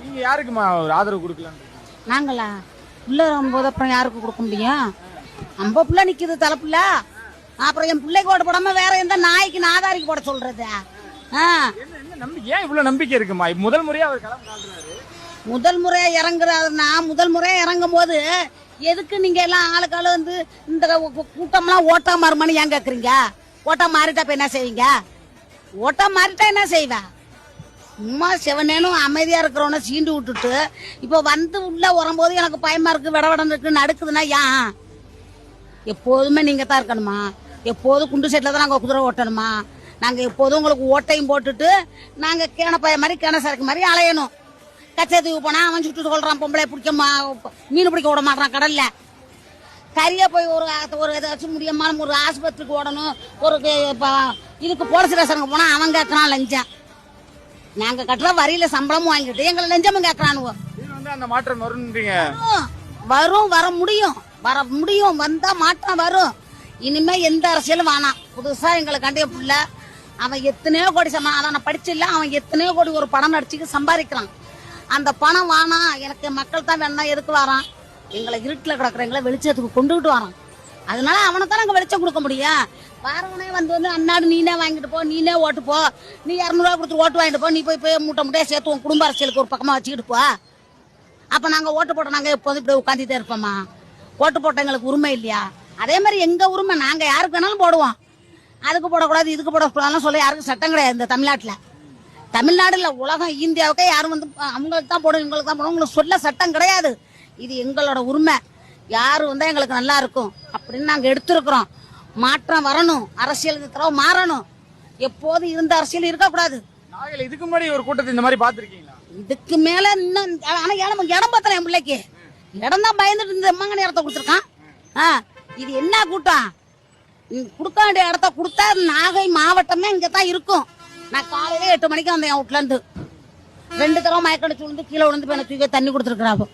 நீங்க யாருக்குமா ஒரு ஆதரவு கொடுக்கலான்னு நாங்களா? புள்ள வரும்போது அப்புறம் யாருக்கு கொடுக்க முடியும்? நம்ம புள்ள நிக்குது தலைப்புள்ள அப்புறம் என் பிள்ளைக்கு ஓட்ட போடாம வேற எந்த நாய்க்கு நாதாரிக்கு போட சொல்றது? ஏன் இவ்வளவு நம்பிக்கை இருக்குமா? முதல் முறையா அவர் முதல் முறையா இறங்குறாருன்னா முதல் முறையா இறங்கும் போது எதுக்கு நீங்க எல்லாம் ஆளுக்கால வந்து இந்த கூட்டம்லாம் ஓட்டா மாறுமான்னு ஏன் கேக்குறீங்க? ஓட்டா மாறிட்டா இப்ப என்ன செய்வீங்க? ஓட்டா மாறிட்டா என்ன செய்வ? சும்மா செவனேனும் அமைதியா இருக்கிறவன சீண்டு விட்டுட்டு இப்போ வந்து உள்ள வரும்போது எனக்கு பயமா இருக்கு விடவடம் இருக்கு நடுக்குதுன்னா ஏன் எப்போதுமே நீங்க தான் இருக்கணுமா? எப்போதும் குண்டு செட்டில் தான் நாங்கள் குதிரை ஓட்டணுமா? நாங்கள் எப்போதும் உங்களுக்கு ஓட்டையும் போட்டுட்டு நாங்கள் கேனப்பாய மாதிரி கேன சரக்கு மாதிரி அலையணும். கச்சத்துக்கு போனால் அவன் சுட்டு சொல்கிறான் பொம்பளை பிடிக்கமா மீன் பிடிக்க விட மாட்டான் கடல்ல. கறியை போய் ஒரு ஒரு ஏதாச்சும் முடியுமா ஒரு ஆஸ்பத்திரிக்கு ஓடணும் ஒரு இதுக்கு போலீஸ் ஸ்டேஷனுக்கு போனால் அவன் கேட்கறான் லஞ்சம். நாங்கள் கட்டுற வரியில சம்பளமும் வாங்கிட்டு எங்களை லஞ்சமும் வந்து அந்த மாற்றம் வரும்ன்றீங்க. வரும். வர முடியும். வர முடியும் வந்தா மாற்றம் வரும். இனிமே எந்த அரசியலும் வேணாம். புதுசா எங்களுக்கு கண்டிய புள்ள அவன் எத்தனையோ கோடி சம்பா அதான் நான் படிச்சில்ல அவன் எத்தனையோ கோடி ஒரு பணம் நடிச்சுக்கு சம்பாதிக்கிறான். அந்த பணம் வேணாம் எனக்கு மக்கள் தான் வேணாம் எதுக்கு வரான்? எங்களை இருட்டில் கிடக்குற எங்களை வெளிச்சத்துக்கு கொண்டுகிட்டு வரான். அதனால அவனை தான் நாங்கள் வெளிச்சம் கொடுக்க முடியும்? வரவனே வந்து வந்து அன்னாடு நீனே வாங்கிட்டு போ நீனே ஓட்டு போ. நீ இரநூறுவா கொடுத்து ஓட்டு வாங்கிட்டு போ. நீ போய் போய் மூட்டை முட்டையை சேர்த்து உன் குடும்ப அரசியலுக்கு ஒரு பக்கமாக வச்சுக்கிட்டு போ. அப்போ நாங்கள் ஓட்டு போட்ட நாங்கள் எப்போதும் இப்படி உட்காந்துட்டே இருப்போம்மா ஓட்டு போட்ட எங்களுக்கு உரிமை இல்லையா? அதே மாதிரி எங்கள் உரிமை? நாங்கள் யாருக்கு வேணாலும் போடுவோம். அதுக்கு போடக்கூடாது இதுக்கு போடக்கூடாதுன்னு சொல்ல யாருக்கும் சட்டம் கிடையாது இந்த தமிழ்நாடு தமிழ்நாடுல உலகம் இந்தியாவுக்கே யாரும் வந்து அவங்களுக்கு தான் போடும் இவங்களுக்கு தான் போடும் உங்களுக்கு சொல்ல சட்டம் கிடையாது. இது எங்களோட உரிமை. யார் வந்தால் எங்களுக்கு நல்லா இருக்கும் அப்படின்னு நாங்கள் எடுத்துருக்குறோம். மாற்றம் வரணும். அரசியல் தடவை மாறணும். எப்போதும் இருந்த அரசியல் இருக்கக்கூடாது. நாகையில இதுக்கு முன்னாடி ஒரு கூட்டத்தை இந்த மாதிரி பாத்திருக்கீங்களா இதுக்கு மேல இன்னும் ஆனா இடம் இடம் பார்த்தல என் பிள்ளைக்கு. இடம் தான் பயந்துட்டு இந்த மங்க இடத்த கொடுத்துருக்கான். ஆ இது என்ன கூட்டம்? கொடுக்க வேண்டிய இடத்த கொடுத்தா நாகை மாவட்டமே இங்க தான் இருக்கும். நான் காலையில எட்டு மணிக்கு வந்தேன் என் வீட்டுல இருந்து ரெண்டு தடவை மயக்கடிச்சு விழுந்து கீழே விழுந்து போய் தூக்கி தண்ணி கொடுத்துருக்குறாப்போ.